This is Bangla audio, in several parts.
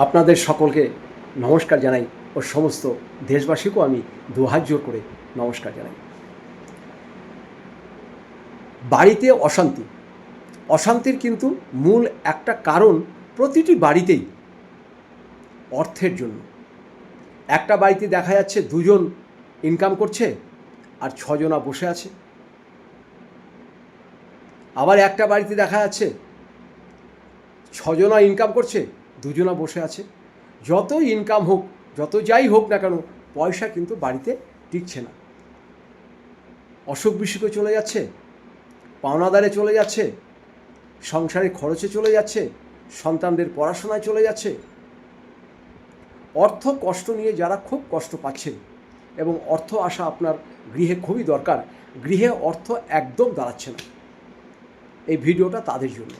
আপনাদের সকলকে নমস্কার জানাই ও সমস্ত দেশবাসীকেও আমি দুহাত জোর করে নমস্কার জানাই। বাড়িতে অশান্তি। অশান্তির কিন্তু মূল একটা কারণ প্রতিটি বাড়িতেই অর্থের জন্য। একটা বাড়িতে দেখা যাচ্ছে দুজন ইনকাম করছে আর ছজনা বসে আছে। আবার একটা বাড়িতে দেখা যাচ্ছে ছজনা ইনকাম করছে দুজনা বসে আছে। যত ইনকাম হোক যত যাই হোক না কেন, পয়সা কিন্তু বাড়িতে টিকছে না। অসুখ বিসুখে চলে যাচ্ছে, পাওনাদারে চলে যাচ্ছে, সংসারের খরচে চলে যাচ্ছে, সন্তানদের পড়াশোনায় চলে যাচ্ছে। অর্থ কষ্ট নিয়ে যারা খুব কষ্ট পাচ্ছেন এবং অর্থ আসা আপনার গৃহে খুবই দরকার, গৃহে অর্থ একদম দাঁড়াচ্ছে না। এই ভিডিওটা তাদের জন্য।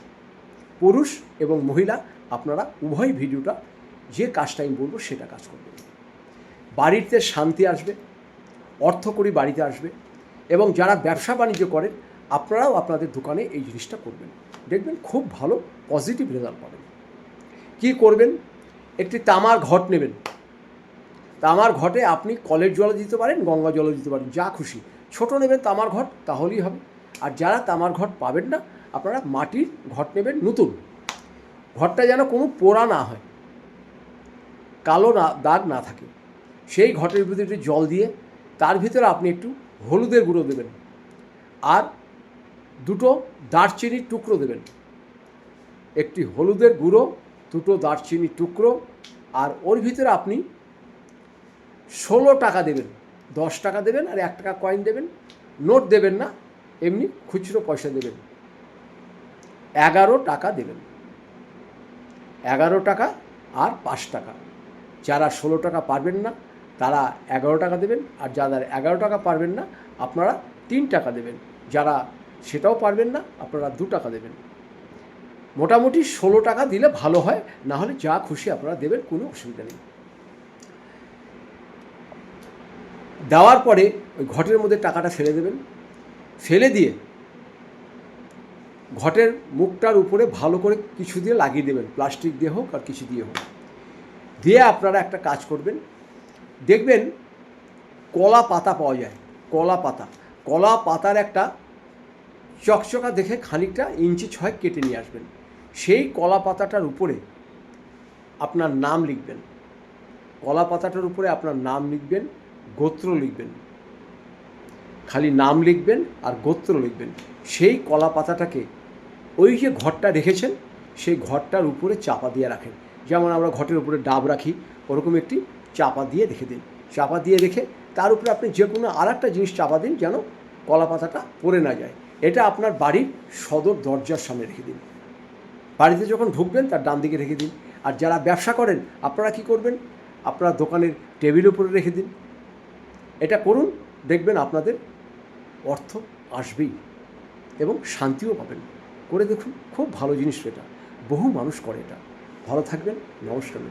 পুরুষ এবং মহিলা আপনারা উভয় ভিডিওটা যে কাজটা আমি বলব সেটা কাজ করবেন বাড়িতে শান্তি আসবে, অর্থ করি বাড়িতে আসবে এবং যারা ব্যবসা বাণিজ্য করেন, আপনারাও আপনাদের দোকানে এই জিনিসটা করবেন। দেখবেন খুব ভালো পজিটিভ রেজাল্ট পাবেন। কী করবেন? একটি তামার ঘট নেবেন। তামার ঘটে আপনি কলের জলও দিতে পারেন, গঙ্গা জলও দিতে পারেন, যা খুশি। ছোট নেবেন তামার ঘট, তাহলেই হবে। আর যারা তামার ঘট পাবেন না, আপনারা মাটির ঘট নেবেন নতুন। ঘরটা যেন কোনো পোড়া না হয়, কালো না, দাগ না থাকে। সেই ঘটের ভিতরে একটু জল দিয়ে তার ভিতরে আপনি একটু হলুদের গুঁড়ো দেবেন আর দুটো দারচিনির টুকরো দেবেন। একটি হলুদের গুঁড়ো, দুটো দারচিনির টুকরো আর ওর ভিতরে আপনি ষোলো টাকা দেবেন, দশ টাকা দেবেন আর এক টাকা কয়েন দেবেন। নোট দেবেন না, এমনি খুচরো পয়সা দেবেন। এগারো টাকা দেবেন। এগারো টাকা আর পাঁচ টাকা। যারা ষোলো টাকা পারবেন না, তারা এগারো টাকা দেবেন, আর যারা এগারো টাকা পারবেন না, আপনারা তিন টাকা দেবেন। যারা সেটাও পারবেন না, আপনারা দু টাকা দেবেন। মোটামুটি ষোলো টাকা দিলে ভালো হয়, না হলে যা খুশি আপনারা দেবেন, কোনো অসুবিধা নেই। দেওয়ার পরে ওই ঘটের মধ্যে টাকাটা ফেলে দেবেন। ফেলে দিয়ে ঘটের মুখটার উপরে ভালো করে কিছু দিয়ে লাগিয়ে দেবেন। প্লাস্টিক দিয়ে হোক আর কিছু দিয়ে হোক। দিয়ে আপনারা একটা কাজ করবেন। দেখবেন কলা পাতা পাওয়া যায়। কলা পাতা। কলা পাতার একটা চকচকা দেখে খানিকটা ইঞ্চি ছয় কেটে নিয়ে আসবেন। সেই কলা পাতাটার উপরে আপনার নাম লিখবেন। কলা পাতাটার উপরে আপনার নাম লিখবেন, গোত্র লিখবেন। খালি নাম লিখবেন আর গোত্র লিখবেন। সেই কলা পাতাটাকে ওই যে ঘরটা রেখেছেন, সেই ঘরটার উপরে চাপা দিয়ে রাখেন। যেমন আমরা ঘটের উপরে ডাব রাখি, ওরকম একটি চাপা দিয়ে রেখে দিন। চাপা দিয়ে রেখে তার উপরে আপনি যে কোনো আর একটা জিনিস চাপা দিন যেন কলা পাতাটা পড়ে না যায়। এটা আপনার বাড়ির সদর দরজার সামনে রেখে দিন। বাড়িতে যখন ঢুকবেন, তার ডান দিকে রেখে দিন। আর যারা ব্যবসা করেন, আপনারা কি করবেন? আপনারা দোকানের টেবিল উপরে রেখে দিন। এটা করুন, দেখবেন আপনাদের অর্থ আসবেই এবং শান্তিও পাবেন। করে দেখুন খুব ভালো জিনিস এটা। বহু মানুষ করে এটা। ভালো থাকবেন নমস্কার।